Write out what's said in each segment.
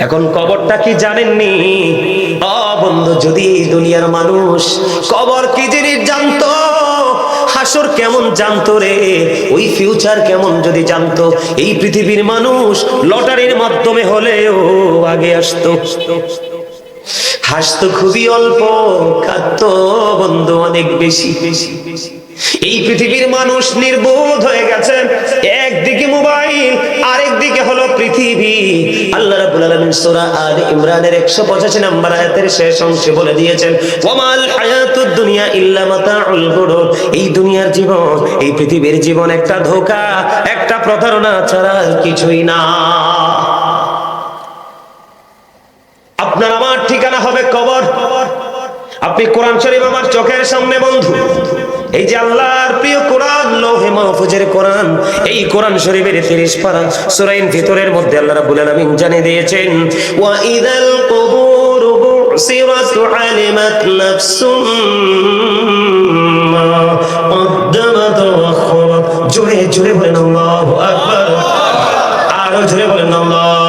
এখন কবরটা কি জানেননি? অ বন্ধু, যদি দুনিয়ার মানুষ কবর কি জিনিস জানতো? হাসর কেমন জানতো রে? ওই ফিউচার কেমন যদি জানতো? এই পৃথিবীর মানুষ লটারির মাধ্যমে হলেও আগে আসতো। হাসতো খুবই অল্প, কাঁদতো বন্ধু অনেক বেশি বেশি বেশি। এই পৃথিবীর মানুষ নির্বোধ হয়ে গেছে। একদিকে মোবাইল, আরেকদিকে হলো পৃথিবী। আল্লাহ রাব্বুল আলামিন সূরা আলে ইমরানের 185 নম্বর আয়াতের শেষ অংশে বলে দিয়েছেন, ওয়ামাল হায়াতুদ দুনিয়া ইল্লা মাতাউল গুরুর এই দুনিয়ার জীবন, এই পৃথিবীর জীবন একটা ধোঁকা, একটা প্রতারণা ছাড়া আর কিছুই না। আপনার আমার ঠিকানা হবে কবর। আপনি কোরআন শরীফ আমার চোখের সামনে বন্ধু। এই যে আল্লাহর প্রিয় কোরআন, লোহে মাহফুজের কোরআন, এই কোরআন শরীফের 30 পারা সূরা ফিতরের মধ্যে আল্লাহ রাব্বুল আলামিন জানিয়ে দিয়েছেন, ওয়া ইদাল কুবুর বুসিরাত আলিমাত নাফসুম মা কদ্দামাত ওয়া জোরে জোরে বলেন আল্লাহু আকবার। আরও জোরে বলেন আল্লাহ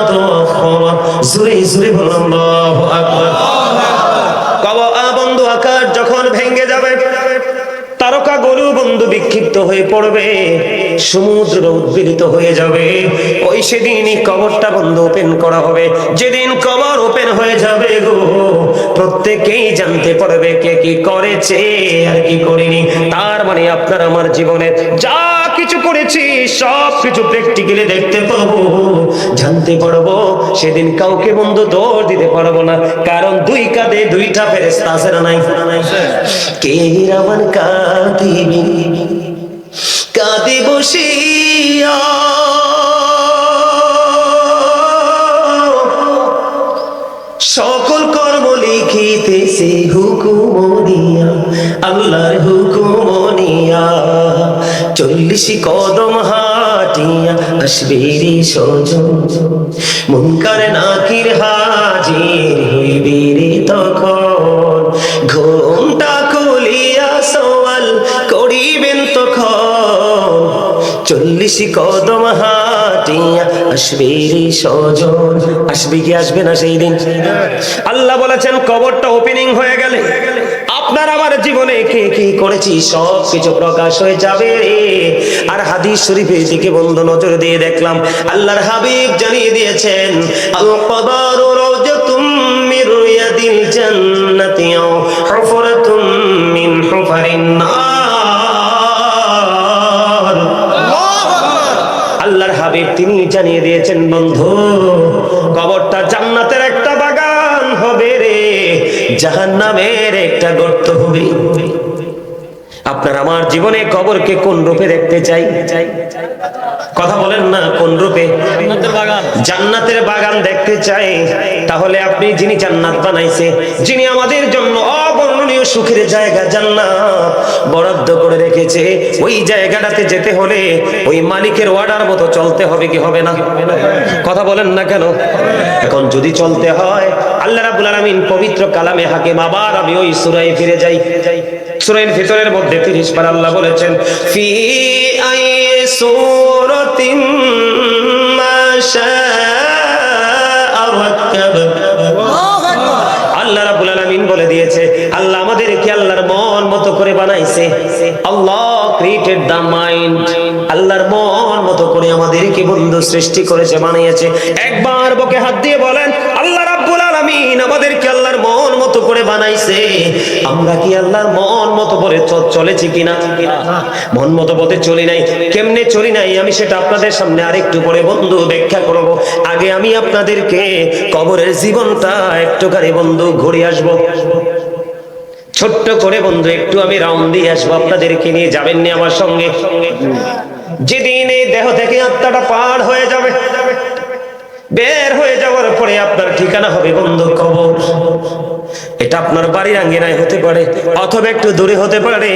জুড়ে জুড়ে বললাম ওই সেদিনই কবরটা ওপেন করা হবে। যেদিন ওপেন হয়ে যাবে গো, প্রত্যেকেই জানতে পারবে কে কি করেছে আর কি করিনি। তার মানে আপনার আমার জীবনের যা কিছু করেছি সব কিছু প্র্যাকটিক্যালি দেখতে পাবো। জানতে পারব, সেদিন কাউকে বন্ধু দৌড় দিতে পারব না। কারণ দুই কাঁধে দুইটা ফেরেস্তা আছে না নাই? কে রামান কাঁদিবি? কাঁদিব বসিয়া চল্লিশ কদম হাটিয়া আসবে রে সজন মুনকার নাকির হাজির হইবে তখন। ঘুমটা খুলিয়া সওয়াল করিবেন তখন। চল্লিশ কদম হাটিয়া আসবে রে সজন আসবে কি, আসবে না সেই দিন? আল্লাহ বলেছেন, কবরটা ওপেনিং হয়ে গেলে। আপনার আমার জীবনে কে কি করেছি? সব কিছু প্রকাশ হয়ে যাবে। আর হাদিস শরীফের দিকে বন্ধ নজর দিয়ে দেখলাম আল্লাহর হাবিব জানিয়ে দিয়েছেন আল কবরু রাওজাতুম মির রিয়াদিল জান্নাতি আও হুফরাতুম মিন হুফারিন নার। আল্লাহর হাবিব তিনি জানিয়ে দিয়েছেন বন্ধু কবরটা জান্নাতের রে জাহান্নামের একটা গর্ত হবে। আপনার আমার জীবনে কবরকে কোন রূপে দেখতে চাই? কথা বলেন না কোন রূপে? জান্নাতের বাগান। দেখতে চাই। তাহলে আপনি যিনি জান্নাত বানাইছে যিনি আমাদের জন্য অবর্ণনীয় সুখের জায়গা জান্নাত বরাদ্দ করে রেখেছে। ওই জায়গাটাতে যেতে হলে ওই মালিকের অর্ডার মতো চলতে হবে কি হবে না? কথা বলেন না কেন? এখন যদি চলতে হয়, আল্লাহ রাব্বুল আলামিন পবিত্র কালামে হাকিম আবার আমি ওই সুরাই ফিরে যাই। সূরার ভিতরের মধ্যে 30 বার আল্লাহ বলেছেন, ফি আই সূরাতিন মা দিয়েছে। আল্লাহ আমাদেরকে আল্লাহর মন মতো করে বানাইছে। আল্লাহ ক্রিয়েটেড দা মাইন্ড আল্লাহর মন মতো করে আমাদেরকে বন্ধু সৃষ্টি করেছে, বানিয়েছে। একবার বকে হাত দিয়ে বলেন, আল্লাহ রাব্বুল আলামিন মন মতো করে বানাইছে। আমরা কি আল্লাহর মন মতো করে চলেছি কিনা? মন মতো পথে চলি নাই। কেমনে চলি নাই? আমি সেটা আপনাদের সামনে আরেকটু পরে বন্ধু ব্যাখ্যা করব। আগে আমি আপনাদেরকে কবরের জীবনটা একটুখানি বন্ধু ঘুরে আসব। ছোট্ট করে বন্ধু, একটু আমি রাউন্ড দিয়ে আসব। আপনাদেরকে নিয়ে যাবেননি আমার সঙ্গে। যেদিন এই দেহ থেকে আত্মাটা পার হয়ে যাবে, বের হয়ে যাওয়ার পরে আপনার ঠিকানা হবে বন্ধু কবর। এটা আপনার বাড়ির আঙ্গিনায় হতে পারে, অথবা একটু দূরে হতে পারে,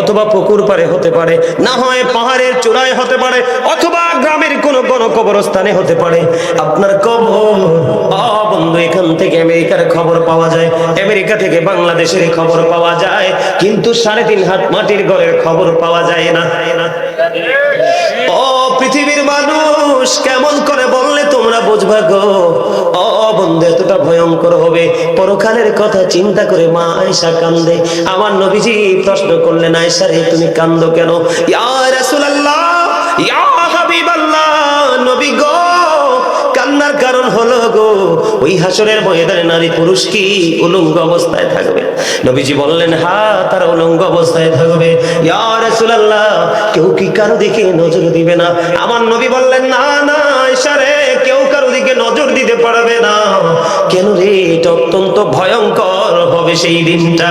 অথবা পুকুর পারে হতে পারে, না হয় পাহাড়ের চূড়ায় হতে পারে, অথবা গ্রামের কোনো কোনো কবরস্থানে হতে পারে। আপনার কবর বন্ধু, এখান থেকে আমেরিকার খবর পাওয়া যায়, আমেরিকা থেকে বাংলাদেশের খবর পাওয়া যায়, কিন্তু সাড়ে তিন হাত মাটির ঘরের খবর পাওয়া যায় না। ও পৃথিবীর মানুষ কেমন করে বললে তোমরা বুঝবা গো? অবন্ধে বন্ধু, এতটা ভয়ঙ্কর হবে। পরকালের কথা চিন্তা করে মা আয়সা কান্দে। আমার নবীজি প্রশ্ন করলেন আয়সা রে, তুমি কান্দো কেন? ইয়া রাসূলুল্লাহ, ইয়া হাবিবাল্লাহ, নবী গো কারণ হলো গো। ওই হাসরের ময়দানে নারী পুরুষ কি উলঙ্গ অবস্থায় থাকবে? নবীজি বললেন, হা, তারা উলঙ্গ অবস্থায় থাকবে। কেউ কি কারও দিকে নজর দিবে না? আমার নবী বললেন, না না ইশারে কেউ কারও দিকে নজর দিতে পারবে না। কেন রে, এটা অত্যন্ত ভয়ঙ্কর হবে সেই দিনটা।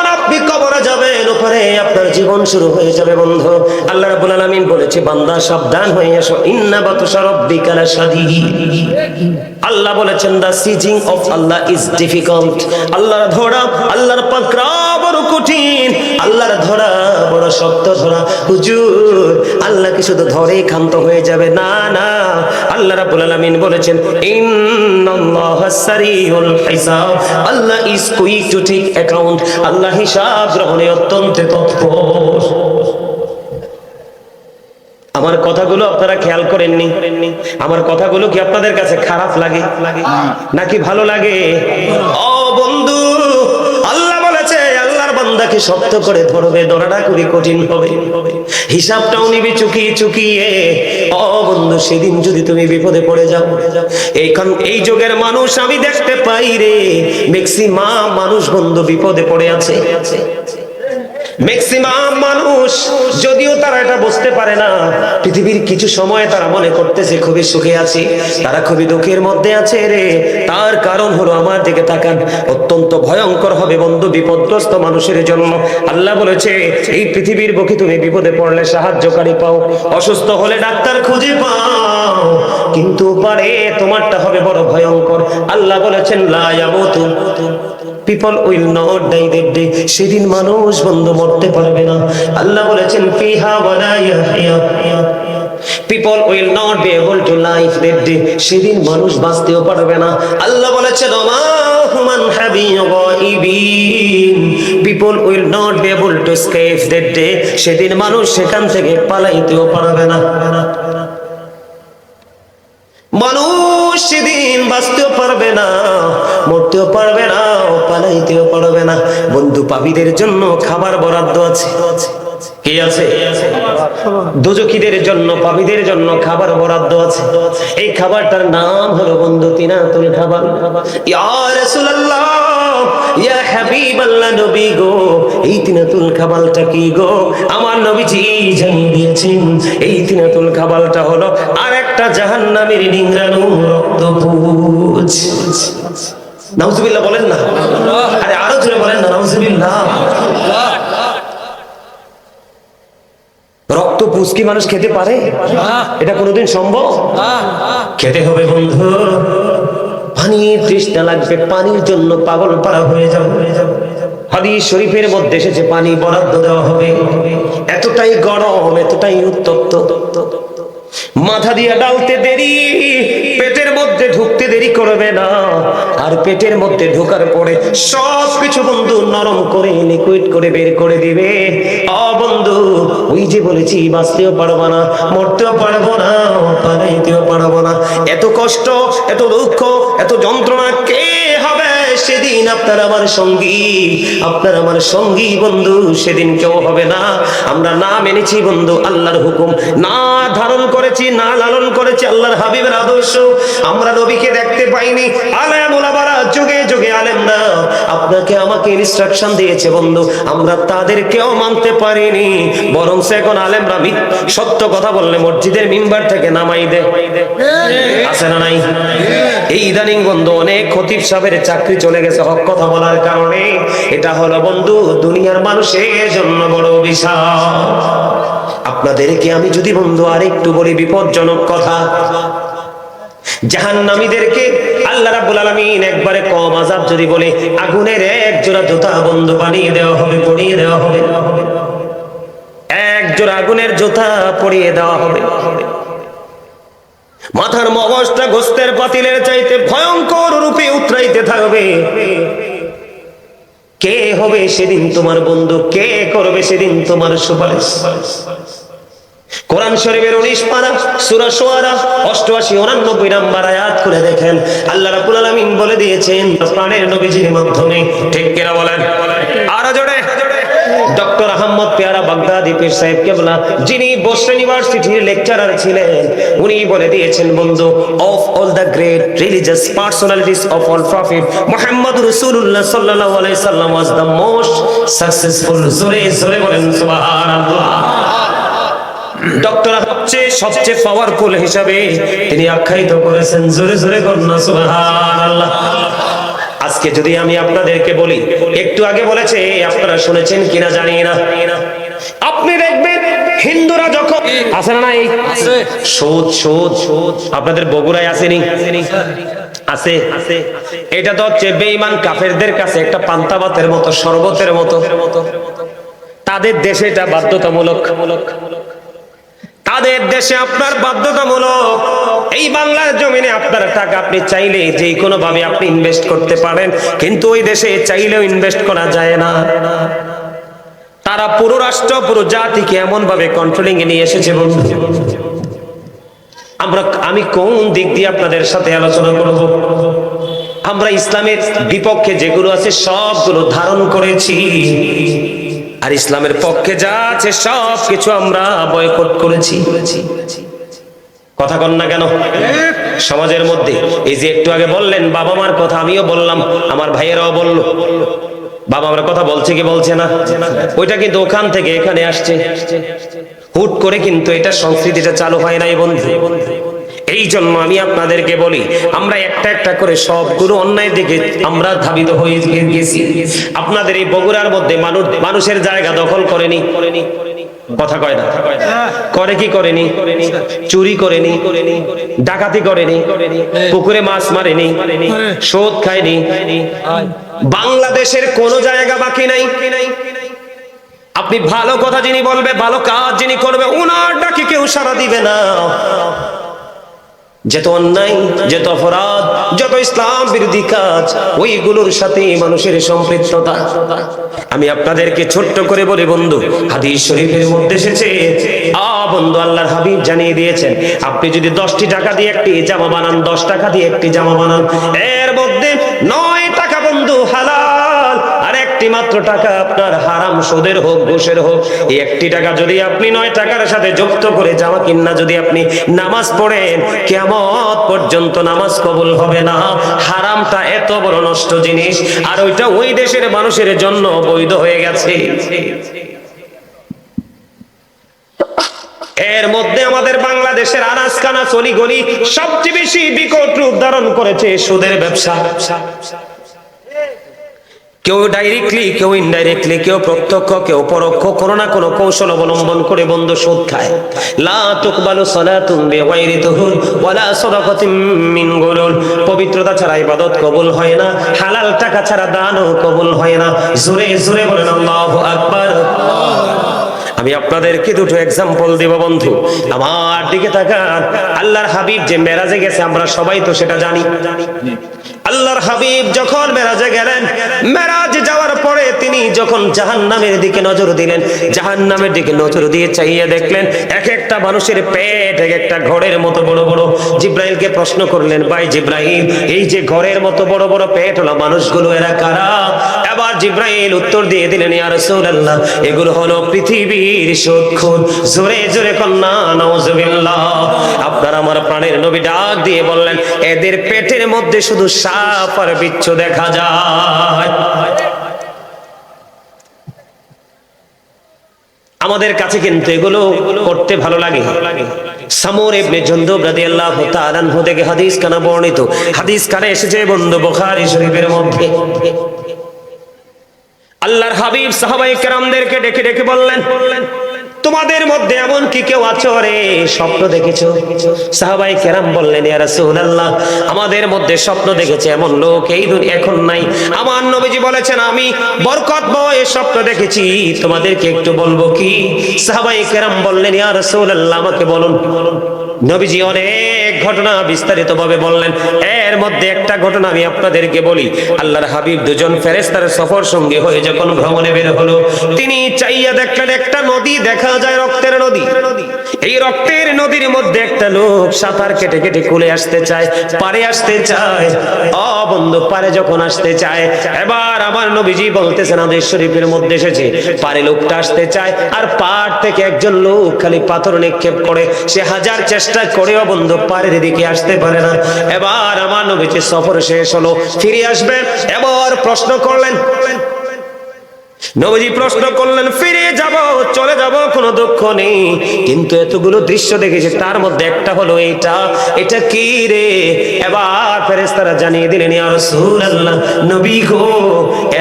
যাবেন, উপরে আপনার জীবন শুরু হয়ে যাবে, বন্ধু। আল্লাহ রাব্বুল আলামিন বলেছে, বান্দা সাবধান হয়ে এসো ইন্না বাতুশা রাব্বিকা আল্লাহ বলেছেন the seizing of Allah is difficult আল্লাহর ধরা, আল্লাহর পাকড়া বড় কঠিন। আল্লাহর ধরা, বড় শক্ত ধরা। হুজুর, আল্লাহ কি শুধু ধরে ক্ষান্ত হয়ে যাবে? না না। আল্লাহ বলেছেন Allah is quick to account আল্লাহ হিসাব গ্রহণে অত্যন্ত তৎপর। আমার কথাগুলো আপনারা খেয়াল করেননি? আমার কথাগুলো কি আপনাদের কাছে খারাপ লাগে? নাকি ভালো লাগে? ও বন্ধু বান্দাকে শক্ত করে ধরবে ধরাটা খুবই কঠিন হবে। হিসাবটাও নিবি চুকিয়ে চুকিয়ে, ও বন্ধু, সেদিন যদি তুমি বিপদে পড়ে যাও এইখান এই যুগের মানুষ আমি দেখতে পাই রে। ম্যাক্সিমাম মানুষ বন্ধু বিপদে পড়ে আছে। ম্যাক্সিমাম মানুষ, যদিও তারা এটা বুঝতে পারে না, পৃথিবীর কিছু সময় তারা মনে করতেছে, খুবই সুখে আছি, তারা খুবই দুঃখের মধ্যে আছে রে। তার কারণ হলো আমার দিকে তাকান, অত্যন্ত ভয়ঙ্কর হবে বন্ধু বিপদগ্রস্ত মানুষের জন্য। আল্লাহ বলেছে, এই পৃথিবীর বুকে তুমি বিপদে পড়লে সাহায্যকারী পাও, অসুস্থ হলে ডাক্তার খুঁজে পাও, কিন্তু পারে তোমারটা হবে বড় ভয়ঙ্কর। আল্লাহ বলেছেন, লা ইয়ামুতু people will not die that day সেদিন মানুষ বন্ধ মরতে পারবে না। আল্লাহ বলেছেন, ফিহা ওয়ালা ইয়াহইয়া। People will not be able to life that day সেদিন মানুষ বাঁচতেও পারবে না। আল্লাহ বলেছেন, ওমা হাবি গাইবিন people will not be able to escape that day সেদিন মানুষ সেখান থেকে পালাইতেও পারবে না। মানুষ সেদিন বাঁচতেও পারবে না। মরতেও পারবে না পালাইতেও পারবে না। বন্ধু পাপীদের জন্য খাবার বরাদ্দ আছে। কি আছে? দুজকিদের জন্য জন্য খাবার বরাদ্দ আছে। এই খাবারটার নাম হলো বন্ধু খাবার। খাবারটা কি গো? আমার এই খাবারটা হলো জাহান্নামের নাউজুবিল্লাহ বলেন না। আরে আরও জোরে বলেন না, নাউজুবিল্লাহ। রক্ত পুষ কি মানুষ খেতে পারে? এটা কোনোদিন সম্ভব? খেতে হবে বন্ধু। পানির তৃষ্ণা লাগবে, পানির জন্য পাগল পারা হয়ে যাবে হাদিস শরীফের মধ্যে এসেছে, পানি বরাদ্দ দেওয়া হবে। এতটাই গরম, এতটাই উত্তপ্ত। মাথা দিয়ে ডালতে দেরি। মধ্যে ঢুকতে দেরি করবে না। আর পেটের মধ্যে ঢোকার পরে সব কিছু বন্ধু নরম করে লিকুইড করে বের করে দিবে। অ বন্ধু, ওই যে বলেছি, বাঁচতেও পারব না, মরতেও পারব না, পালাইতেও পারব না। এত কষ্ট, এত দুঃখ, এত যন্ত্রণা কে সেদিন আপনার আমার সঙ্গী। আপনার আমার সঙ্গী বন্ধু, সেদিন কেউ হবে না। আমরা না মেনেছি বন্ধু, আল্লাহর হুকুম। না ধারণ করেছি, না লালন করেছি, আল্লাহর হাবিবের আদর্শ। আমরা নবীকে দেখতে পাইনি। আলায় ওলামারা যুগে যুগে আলেমরা আপনাকে আমাকে ইনস্ট্রাকশন দিয়েছে, বন্ধু। আমরা তাদেরকেও মানতে পারিনি। বরং এখন আলেমরা সত্য কথা বললে মসজিদের মিম্বার থেকে নামাই দে না নাই? এই ইদানিং বন্ধু, অনেক খতিব চাকরি চলে গেছে হক কথা বলার কারণে। এটা হলো বন্ধু, দুনিয়ার মানুষের জন্য বড় বিষয়। আপনাদেরকে আমি যদি বন্ধু আরেকটু বলি, বিপজ্জনক কথা। জাহান্নামীদেরকে আল্লাহ রাব্বুল আলামিন একবারে কম আযাব যদি বলে, আগুনের এক জোড়া জুতা বন্ধ বানিয়ে দেওয়া হবে, পরিয়ে দেওয়া হবে। এক জোড়া আগুনের জুতা পরিয়ে দেওয়া হবে। মাথার মগজটা গোস্তের পাতিলের চাইতে ভয়ঙ্কর রূপে উতরাইতে থাকবে। কে হবে সেদিন তোমার বন্ধু? কে করবে সেদিন তোমার সুপারিশ? কোরআন শরীফের উনিশ পারা, সুরা সোয়ারা, অষ্টআশি, উনানব্বই নাম্বার আয়াত খুলে দেখেন। আল্লাহ রাব্বুল আলামিন বলে দিয়েছেন, প্রাণের নবীজির মাধ্যমে। ঠিক কিনা বলেন? আরও জোরে। ছিলেন, উনি বলে দিয়েছেন, বন্ধু অফ অল মুহাম্মদ সাল্লাম সাকসেসফুল জোরে জোরে বলেন ডক্টর হচ্ছে সবচেয়ে পাওয়ারফুল হিসাবে তিনি আখ্যায়িত করেছেন জোরে জোরে কন্যা সুবহানাল্লাহ। আজকে যদি আমি আপনাদেরকে বলি একটু আগে বলেছে আপনারা শুনেছেন কিনা জানি না। আপনি দেখবেন হিন্দুরা যখন আছে না নাই? সুদ সুদ সুদ আপনাদের বগুড়ায় আসেনি? আছে আছে। এটা তো হচ্ছে বেঈমান কাফেরদের কাছে একটা পান্তাবাতের মতো শরবতের মতো। তাদের দেশে এটা বাধ্যতামূলক। তাদের দেশে আপনার বাধ্যতামূলক। এই বাংলার জমিনে আপনার টাকা আপনি চাইলে যে কোনো ভাবে আপনি ইনভেস্ট করতে পারেন, কিন্তু ওই দেশে চাইলেও ইনভেস্ট করা যায় না। তারা পুরো রাষ্ট্র, পুরো জাতিকে এমন ভাবে কন্ট্রোলিং এ নিয়ে এসেছে আমরা, আমি কোন দিক দিয়ে আপনাদের সাথে আলোচনা করব? আমরা ইসলামের বিপক্ষে যেগুলো আছে সবগুলো ধারণ করেছি। আর ইসলামের পক্ষে যা আছে সব কিছু আমরা বয়কট করেছি। কথা কন না কেন? সমাজের মধ্যে, এই যে একটু আগে বললেন বাবা মার কথা, আমিও বললাম, আমার ভাইয়েরাও বলল। বাবা মার কথা বলছে কি বলছে না? ওইটা কিন্তু ওখান থেকে এখানে আসছে। হুট করে কিন্তু এটা সংস্কৃতিটা চালু হয় নাই বন্ধু। এই জন্য আমি আপনাদেরকে বলি, আমরা একটা একটা করে সবগুলো অন্যায় দিকে আমরা ধাবিত হয়ে গেছি। আপনাদের এই বগুড়ার মধ্যে মানুষ মানুষের জায়গা দখল করেনি। করেনি কথা কয় না? করে কি করেনি? চুরি করেনি। ডাকাতি করেনি। পুকুরে মাছ মারেনি। শোধ খায়নি। বাংলাদেশের কোন জায়গা বাকি নাই। আপনি ভালো কথা যিনি বলবে, ভালো কাজ যিনি করবে ওনার ডাকি কেউ সারা দিবে না। যত অন্যায়, যত অপরাধ, যত ইসলাম বিরোধী কাজ, ওইগুলোর সাথে মানুষের সম্পৃক্ততা। আমি আপনাদেরকে ছোট্ট করে বলি, বন্ধু, হাদিস শরীফের মধ্যে এসেছে। আ, বন্ধু, আল্লাহর হাবিব জানিয়ে দিয়েছেন, আপনি যদি দশটি টাকা দিয়ে একটি জামা বানান, দশ টাকা দিয়ে একটি জামা বানান এর একটি মাত্র টাকা আপনার হারাম সুদের হোক, ঘুষের হোক, এই একটি টাকা যদি আপনি নয় টাকার সাথে যুক্ত করে জামা কিনা যদি আপনি নামাজ পড়েন কেমত পর্যন্ত নামাজ কবুল হবে না। হারামটা এত বড় নষ্ট জিনিস, আর ওইটা ওই দেশের মানুষের জন্য বৈধ হয়ে গেছে। এর মধ্যে আমাদের বাংলাদেশের আনাজকানা চলিগলি সবচেয়ে বেশি বিকট রূপ ধারণ করেছে সুদের ব্যবসা। কেউ ডাইরেক্টলি কেউ ইনডাইরেক্টলি কেউ প্রত্যক্ষ, কেউ পরোক্ষ, কোনো না কোনো কৌশল অবলম্বন করে বন্ধু সুদ খায়। লা তুকবালু সালাতুন বিগাইরি তুহুর ওয়ালা সাদাকাতুম মিন পবিত্রতা ছাড়া ইবাদত কবুল হয় না, হালাল টাকা ছাড়া দানও কবুল হয় না। জোরে জোরে বলেন, আল্লাহু আকবার। আমি আপনাদেরকে দুটো এক্সাম্পল দেব, বন্ধু। আমার দিকে তাকান, আল্লাহর হাবিব যে মেরাজে গেছে, আমরা সবাই তো সেটা জানি। আল্লাহর হাবিব যখন মেরাজে গেলেন, মেরাজ যাওয়ার পরে তিনি যখন জাহান্নামের দিকে নজর দিলেন, জাহান্নামের দিকে নজর দিয়ে চাইয়ে দেখলেন, এক একটা মানুষের পেট, এক একটা ঘরের মতো বড় বড়। জিব্রাইলকে প্রশ্ন করলেন, ভাই জিব্রাইল, এই যে ঘরের মতো বড় বড় পেট হলো মানুষগুলো, এরা কারা? এবার জিব্রাইল উত্তর দিয়ে দিলেন, ইয়া রাসূলুল্লাহ, এগুলো হলো পৃথিবীর সুদখুর জোরে জোরে কন্যা, নাউজুবিল্লাহ। আপনার আমার প্রাণের নবী ডাক দিয়ে বললেন, এদের পেটের মধ্যে শুধু সাপ আর বিচ্ছু দেখা যায়। আমাদের কাছে কিন্তু এগুলো করতে ভালো লাগে। সামর ইবনে জুনদুব রাদিয়াল্লাহু তাআলা আনহু থেকে হাদিস কানা বর্ণিত। হাদিস কানে এসেছে বন্ধু বুখারী শরীফের মধ্যে। আল্লাহর হাবিব সাহাবাই কেরামদেরকে ডেকে ডেকে বললেন তোমাদের মধ্যে এমন কি কেউ আছো রে? স্বপ্ন দেখেছ? সাহাবাই কেরাম বললেন আমাদের মধ্যে স্বপ্ন দেখেছে এমন লোক এই দুনিয়া এখন নাই। আমার নবীজি বলেছেন, আমি বরকত বয়ে স্বপ্ন দেখেছি। তোমাদেরকে একটু বলব কি? সাহাবাই কেরাম বললেন, ইয়া রাসূলুল্লাহ, আমাকে বলুন। নবীজি, অনেক ঘটনা বিস্তারিত ভাবে বললেন। এর মধ্যে একটা ঘটনা আমি আপনাদেরকে বলি। আল্লাহর হাবিব দুজন ফেরেস্তার সফর সঙ্গে হয়ে যখন ভ্রমণে বের হলো, তিনি চাইয়া দেখলেন একটা নদী দেখা যায় রক্তের নদী। এই রক্তের নদীর মধ্যে একটা লোক সাঁতার কেটে কেটে কুলে আসতে চায়, পারে আসতে চায়, অ বন্ধু, পারে যখন আসতে চায়, এবার আমার নবীজি বলতেছেন, আদেশ শরীফের মধ্যে এসেছে, পারে লোকটা আসতে চায়, আর পার থেকে একজন লোক খালি পাথর নিক্ষেপ করে, সে হাজার চেষ্টা করেও বন্ধু পারের দিকে আসতে পারে না। এবার আমার নবীজি সফর শেষ হলো, ফিরে আসবেন, এবার প্রশ্ন করলেন। নবীজি প্রশ্ন করলেন, ফিরে যাব, চলে যাব, কোনো দুঃখ নেই। কিন্তু এতগুলো দৃশ্য দেখেছি, তার মধ্যে একটা হলো এটা এটা কি রে? এবার ফেরেশতারা জানিয়ে দিলেন, ইয়া রাসূলুল্লাহ, নবী গো,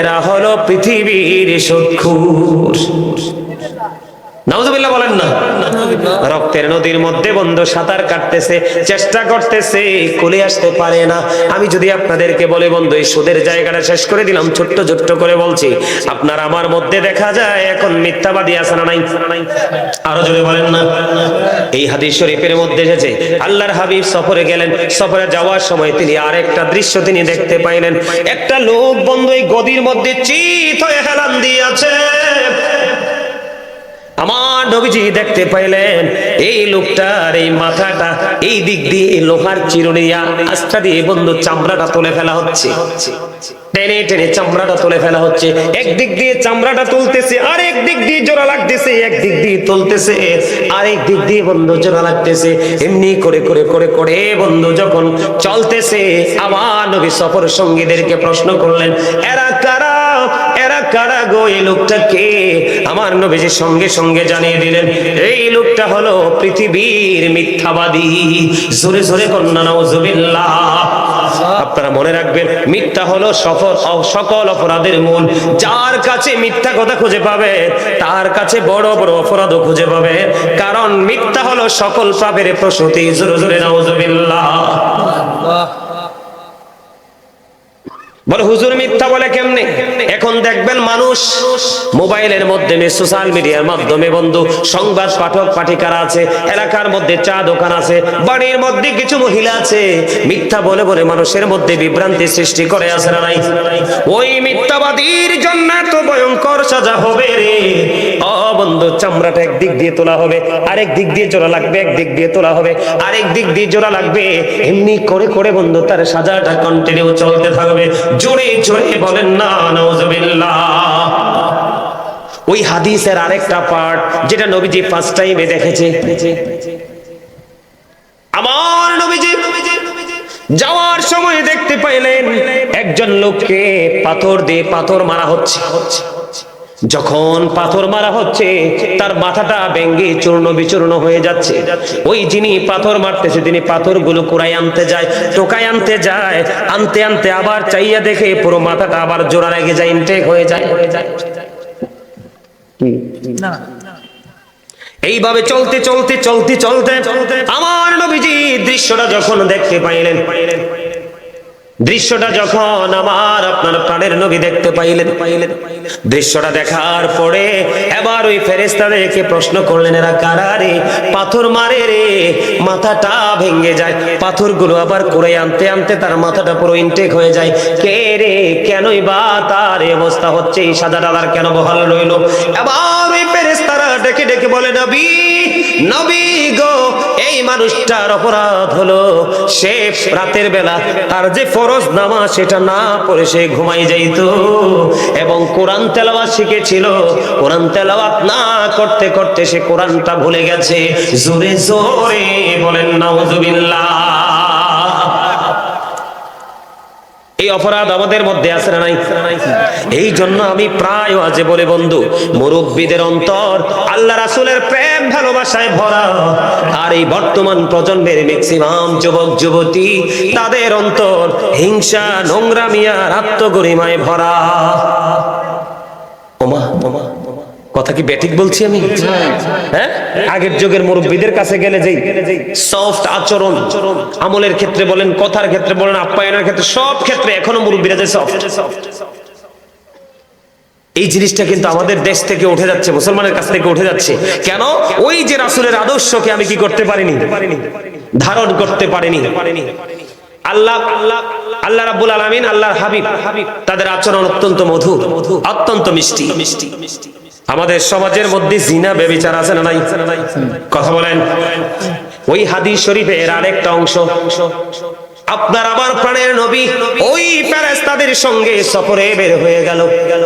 এরা হলো পৃথিবীর সৎখুর নাউজুবিল্লাহ বলেন না। রক্তের নদীর মধ্যে বন্ধু সাঁতার কাটতেছে, চেষ্টা করতেছে, কোলে আসতে পারে না। আমি যদি আপনাদেরকে বলে, বন্ধু, এই সুদের জায়গাটা শেষ করে দিলাম, ছোট্ট ছোট্ট করে বলছি, আপনার আমার মধ্যে দেখা যায়, এখন মিথ্যাবাদী আছে না নাই? আরও জোরে বলেন না। এই হাদিস শরীফের মধ্যে এসেছে, আল্লাহর হাবিব সফরে গেলেন, সফরে যাওয়ার সময় তিনি আরেকটা দৃশ্য তিনি দেখতে পাইলেন। একটা লোক, বন্ধু, এই গদির মধ্যে চিত হয়ে হেলান দিয়েছে। আমার নবীজি দেখতে পাইলেন, এই লোকটার এই মাথাটা এই দিক দিয়ে লোহার চিরুনিয়া, আস্থা দিয়ে বন্ধু চামড়াটা তুলে ফেলা হচ্ছে। টেনে টেনে চামড়াটা তুলে ফেলা হচ্ছে। একদিক দিয়ে চামড়াটা তুলতেছে, আরেক দিক দিয়ে জোড়া লাগতেছে, একদিক দিয়ে তুলতেছে, আরেক দিক দিয়ে বন্ধু জোড়া লাগতেছে। এমনি করে করে করে করে বন্ধু যখন চলতেছে, আমার নবী সফর সঙ্গীদেরকে প্রশ্ন করলেন, এরা কারা কারা গো এই লোকটা কে আমার নবীজি সঙ্গে সঙ্গে জানিয়ে দিলেন, এই লোকটা হলো পৃথিবীর মিথ্যাবাদী। জোরে জোরে কন্যা, নাউজুবিল্লাহ। আপনারা মনে রাখবেন, মিথ্যা হলো সফল, সকল অপরাধের মূল। যার কাছে মিথ্যা কথা খুঁজে পাবে, তার কাছে বড় বড় অপরাধও খুঁজে পাবে। কারণ মিথ্যা হলো সকল পাপের প্রসূতি। জোরে জোরে, নাউজুবিল্লাহ। বলে, হুজুর মিথ্যা বলে কেমনে? এখন দেখবেন মানুষ মোবাইলের মধ্যে সোশ্যাল মিডিয়ার মাধ্যমে, বন্ধু, সংবাদ পাঠক, পাঠিকারা আছে, এলাকার মধ্যে চা দোকান আছে, বাড়ির মধ্যে কিছু মহিলা আছে, মিথ্যা বলে বলে মানুষের মধ্যে বিভ্রান্তি সৃষ্টি করে, আছে না নাই? ওই মিথ্যাবাদীর জন্য তো ভয়ঙ্কর সাজা হবে রে। অ বন্ধু চামড়াটা একদিক দিয়ে তোলা হবে, আরেক দিক দিয়ে জোড়া লাগবে, এক দিক দিয়ে তোলা হবে, আরেক দিক দিয়ে জোড়া লাগবে। এমনি করে করে বন্ধু, তার সাজাটা কন্টিনিউ চলতে থাকবে। জোরে জোরে বলেন না, নাউজুবিল্লাহ। ওই হাদিসের আরেকটা পার্ট যেটা নবীজি ফার্স্ট টাইমে দেখেছে। আমার নবীজি যাওয়ার সময় দেখতে পাইলেন, একজন লোককে পাথর দিয়ে পাথর মারা হচ্ছে। যখন পাথর মারা হচ্ছে তার মাথাটা ভেঙ্গে চূর্ণ বিচূর্ণ হয়ে যাচ্ছে। ওই যিনি পাথর মারতেছে তিনি পাথরগুলো কুড়াই আনতে যায় টোকাই আনতে যায় আনতে আনতে আবার চাইয়া দেখে পুরো মাথাটা আবার জোড়া লেগে যায় ইনটেক হয়ে যায়। এইভাবে চলতে চলতে চলতে চলতে আমার নবীজি দৃশ্যটা যখন দেখতে পাইলেন দৃশ্যটা যখন আমার আপনার প্রাণের নবী দেখতে পাইলেন পাইলেন দৃশ্যটা দেখার পরে এবার ওই ফেরেস্তাদেরকে প্রশ্ন করলেন, এরা কারা রে? পাথর মারে রে? মাথাটা ভেঙে যায়। পাথরগুলো আবার করে আনতে আনতে তার মাথাটা পুরো ইনটেক হয়ে যায়। কে রে? কেনই বা তার অবস্থা হচ্ছে? এই সাদা ডালার কেন বহাল রইল? এবার ওই ফেরেস্তারা ডেকে ডেকে বলে, নবী নবী গো, এই মানুষটার অপরাধ হলো সে রাতের বেলা তার যে ফরজ নামাজ সেটা না পড়ে সে ঘুমাই যাইতো এবং কোরআন তেলাওয়াত শিখেছিল। কোরআন তেলাওয়াত না করতে করতে সে কোরআনটা ভুলে গেছে। জোরে জোরে বলেন, নাউজুবিল্লাহ। এই অপরাধ আমাদের মধ্যে আছে না নাই? এই জন্য আমি প্রায় আজে বলে, বন্ধু, মুরব্বীদের অন্তর আল্লাহ রাসূলের প্রেম ভালোবাসায় ভরা। আর এই বর্তমান প্রজন্মের ম্যাক্সিমাম যুবক, যুবতী, তাদের অন্তর হিংসা নোংরামিয়া আত্মগরিমায় ভরা। ওমা ওমা। কথা কি ব্যাটিক বলছি আমি? হ্যাঁ? আগের যুগের মুরব্বীদের কাছে গেলে যেই সফট আচরণ আমলের ক্ষেত্রে বলেন কথার ক্ষেত্রে বলেন আপ্যায়নের ক্ষেত্রে সব ক্ষেত্রে এখনও মুরব্বীরা যে সফট এই জিনিসটা কিন্তু আমাদের দেশ থেকে উঠে যাচ্ছে মুসলমানের কাছ থেকে উঠে যাচ্ছে। কেন? ওই যে রাসূলের আদর্শকে আমি কি করতে পারিনি? ধারণ করতে পারিনি। আল্লাহ আল্লাহ আল্লাহ রাব্বুল আলামিন আল্লাহর হাবিব তাদের আচরণ অত্যন্ত মধুর অত্যন্ত মিষ্টি মিষ্টি মিষ্টি। আমাদের সমাজের মধ্যে জিনা, বেবিচার আছে না নাই? কথা বলেন। ওই হাদিস শরীফের আরেকটা অংশ। আপনার আমার প্রাণের নবী ওই ফেরেশতাদের সঙ্গে সফরে বের হয়ে গেল। গেল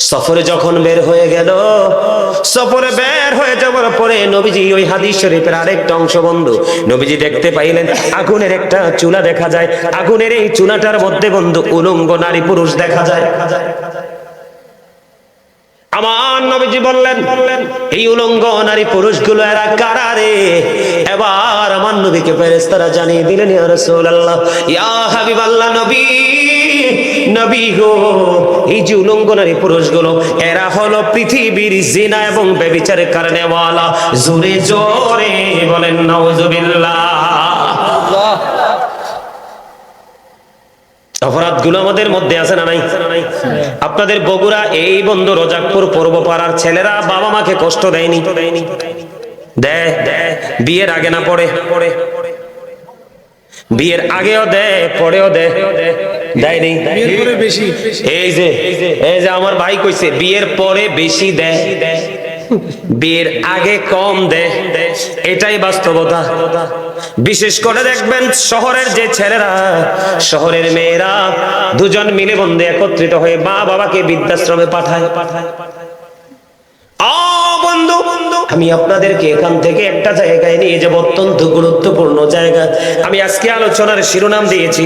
সফরে যখন বের হয়ে গেল, সফরে বের হয়ে যাওয়ার পরে নবীজি ওই হাদিস শরীফের আরেকটা অংশ বন্ধু। নবীজি দেখতে পাইলেন, আগুনের একটা চুলা দেখা যায়। আগুনের এই চুলাটার মধ্যে বন্ধু উলঙ্গ নারী পুরুষ দেখা যায়। আমার নবীজি বললেন, এই উলঙ্গ নারী পুরুষগুলো এরা কারা রে? এবার আমার নবীকে ফেরেশতারা জানিয়ে দিলেন, ইয়া ইয়া হাবিবাল্লাহ নবী নবী গো, এই যে পুরুষগুলো, এরা হলো পৃথিবীর জিনা এবং কারণে জোরে জোরে বলেন, নাউজুবিল্লাহ। অপরাধগুলো আমাদের মধ্যে আছে না নাই? আপনাদের বগুড়া এই বন্ধু রোজাকপুর পূর্ব পাড়ার ছেলেরা বাবা মাকে কষ্ট দেয়নি। দেয়নি দেয় দেয় বিয়ের আগে না পড়ে পড়ে বিয়ের আগেও দেয় পরেও দেয় দেয়নি? এই যে এই যে আমার ভাই কইছে বিয়ের পরে বেশি দেয় বিয়ের আগে কম দে। এটাই বাস্তবতা। বিশেষ করে দেখবেন শহরের যে ছেলেরা শহরের মেয়েরা দুজন মিলে বন্ধে একত্রিত হয়ে মা বাবাকে বৃদ্ধাশ্রমে পাঠায়। পাঠায় আ, বন্ধু, আমি আপনাদেরকে এখান থেকে একটা জায়গায় নিয়ে যাব, অত্যন্ত গুরুত্বপূর্ণ জায়গা। আমি আজকে আলোচনার শিরোনাম দিয়েছি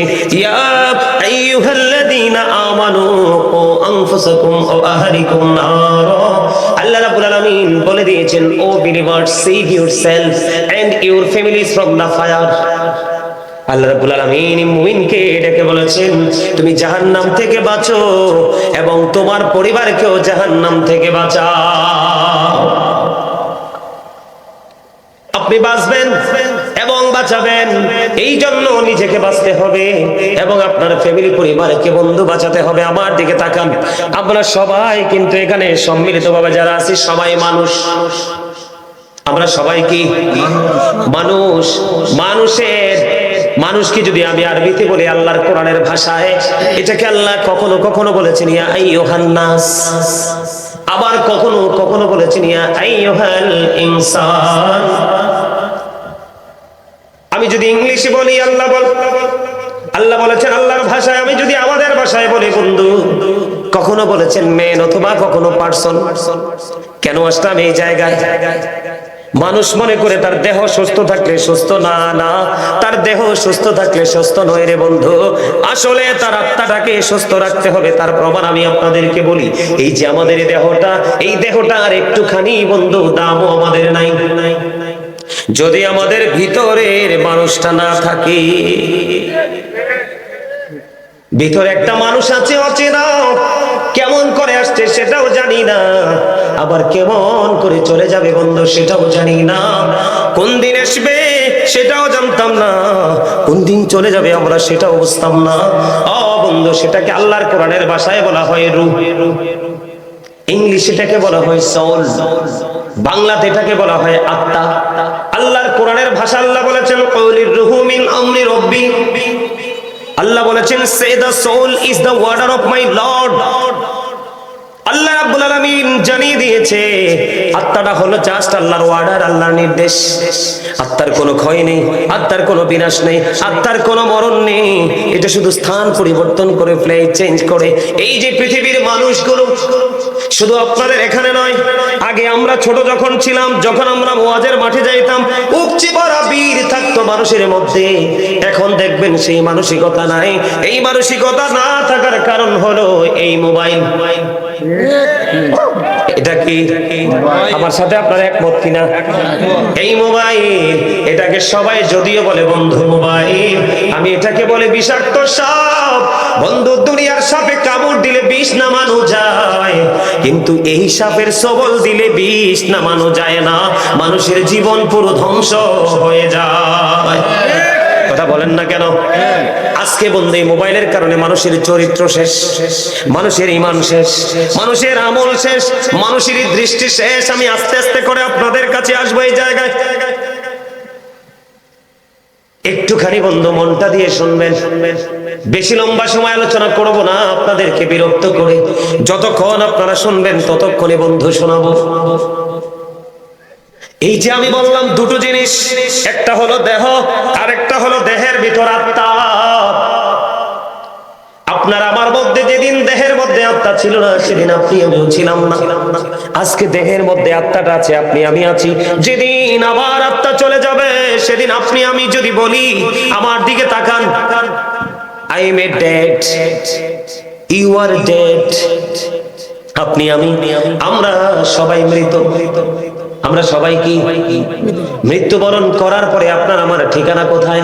বিলিভার্স, সেভ ইউরসেলফ এন্ড ডেকে বলেছেন, তুমি জাহান্নাম থেকে বাঁচো এবং তোমার পরিবারকেও জাহান্নাম থেকে বাঁচাও। আপনি বাঁচবেন এবং বাঁচাবেন। এই জন্য নিজেকে বাঁচতে হবে এবং আপনার ফ্যামিলি পরিবারকে বন্ধু বাঁচাতে হবে আমার দিকে তাকান। আমরা সবাই কিন্তু এখানে সম্মিলিতভাবে যারা আছি, সবাই মানুষ। আমরা সবাই কি? মানুষ। মানুষের মানুষকে যদি আমি আরবিতে বলি, আল্লাহর কোরআনের ভাষায়, এটাকে আল্লাহ কখনো কখনো বলেছেন, ইয়া আইয়ুহান নাস আবার কখনো কখনো বলেছেন, ইয়া আইয়ুহাল ইনসান। আমি যদি ইংলিশে বলি, আল্লাহ বল। আল্লাহ বলেছেন, আল্লাহর ভাষায় আমি যদি আমাদের ভাষায় বলি, বন্ধু, কখনো বলেছেন মেন অথবা কখনো পার্সন কেন আসলাম এই জায়গায়? মানুষ মনে করে তার দেহ সুস্থ থাকলে সুস্থ। না না, তার দেহ সুস্থ থাকলে সুস্থ নয় রে বন্ধু। আসলে তার আত্মাটাকে সুস্থ রাখতে হবে, তার প্রমাণ আমি আপনাদেরকে বলি। এই যে আমাদের দেহটা, এই দেহটা আর একটুখানি বন্ধু, দামও আমাদের নাই নাই। যদি আমাদের ভিতরের মানুষটা না থাকে, ভিতরে একটা মানুষ আছে অচেনা, কেমন করে আসছে সেটাও জানি না, আবার কেমন করে চলে যাবে বন্ধু সেটাও জানি না, কোন দিন আসবে সেটাও জানতাম না, কোন দিন চলে যাবে আমরা সেটাও বুঝতাম না অ বন্ধু সেটাকে আল্লাহর কোরআনের ভাষায় বলা হয় রূহ। ইংলিশে এটাকে বলা হয় সৌল বাংলাতে এটাকে বলা হয় আত্মা। আল্লাহর কোরআনের ভাষা আল্লাহ বলেছেন কৌলির রুহু মিন আমরি রব্বি। আল্লাহ বলেছেন, say the soul is the order of my lord. আল্লাহ রাব্বুল আলামিন জানিয়ে দিয়েছে, আত্মাটা হলো জাস্ট আল্লাহর ওয়ার্ডার, আল্লাহর নির্দেশ। আত্মার কোনো ক্ষয় নেই, আত্মার কোনো বিনাশ নেই, আত্মার কোনো মরণ নেই। এটা শুধু স্থান পরিবর্তন করে ফেলে চেঞ্জ করে। এই যে পৃথিবীর মানুষগুলো শুধু আপনাদের এখানে নয়, আগে আমরা ছোট যখন ছিলাম, যখন আমরা ওয়াজের মাঠে যাইতাম উপচি পড়া বীর থাকতো মানুষের মধ্যে। এখন দেখবেন সেই মানসিকতা নাই। এই মানসিকতা না থাকার কারণ হলো এই মোবাইল মোবাইল। এটা কি? আমার সাথে আপনার একমত কিনা? এই মোবাইল, এটাকে সবাই যদিও বলে বন্ধু মোবাইল, আমি এটাকে বলে বিষাক্ত সাপ। বন্ধু, দুনিয়ার সাপে কামড় দিলে বিষ নামানো যায়, কিন্তু এই সাপের সবল দিলে বিষ নামানো যায় না। মানুষের জীবন পুরো ধ্বংস হয়ে যায়। কথা বলেন না কেন? আজকে বন্ধু মোবাইলের কারণে মানুষের চরিত্র শেষ, মানুষের ইমান শেষ, মানুষের আমল শেষ মানুষের দৃষ্টি শেষ। আমি আস্তে আস্তে করে আপনাদের কাছে আসব এই জায়গায়। একটুখানি বন্ধু মনটা দিয়ে শুনবেন। বেশি লম্বা সময় আলোচনা করব না, আপনাদেরকে বিরক্ত করে। যতক্ষণ আপনারা শুনবেন, ততক্ষণে বন্ধু শোনাবো শোনাবো। এই যে আমি বললাম দুটো জিনিস, একটা হলো দেহ আর একটা হলো দেহের ভিতর আত্মা। আপনার আমার মধ্যে যেদিন দেহের মধ্যে আত্মা ছিল না, সেদিন আপনি আমিও ছিলাম না। আজকে দেহের মধ্যে আত্মাটা আছে, আপনি আমি আছি। যেদিন আবার আত্মা চলে যাবে, সেদিন আপনি আমি যদি বলি, আমার দিকে তাকান। I am a dead you are dead আপনি আমি, আমরা সবাই মৃত। আমরা সবাই কি মৃত্যুবরণ করার পরে আপনার আমার ঠিকানা কোথায়?